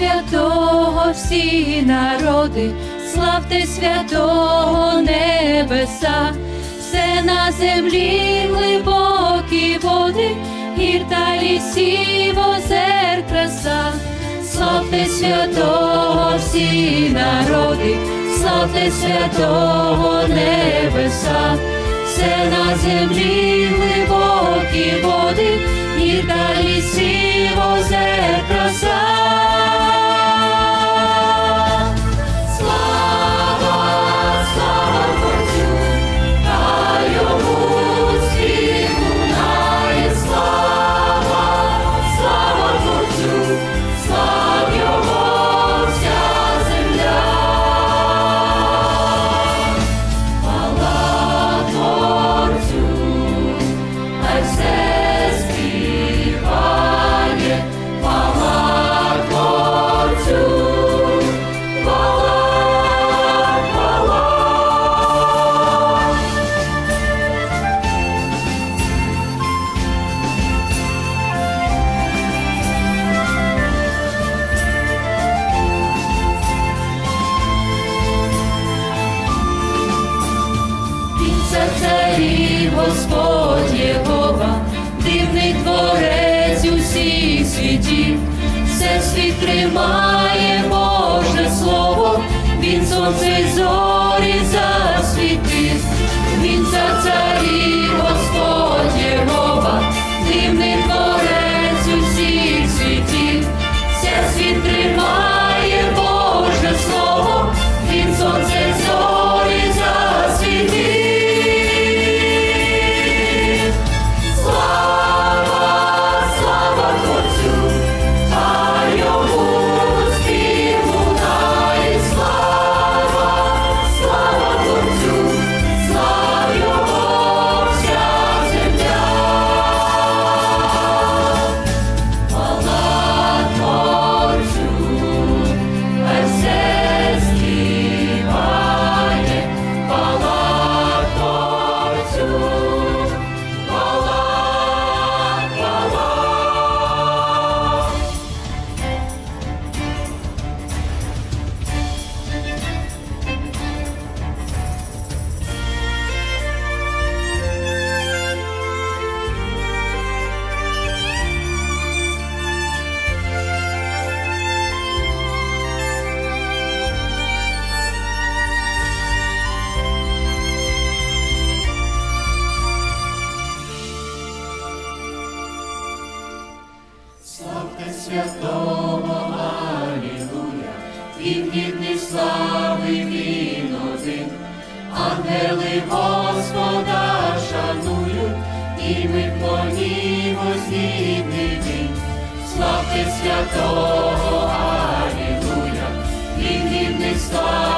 святого всі народи, славте святого небеса, все на землі глибокі води, гір та лісів озер краса, славте святого всі народи, славте святого небеса, все на землі глибокі води, гір та лісів озер краса. Світ тримає святого Алілуя, Він гідний слави він один, ангели Господа шанують, і ми клонімось гідний день. Славте святого Алілуя, Він гідний слави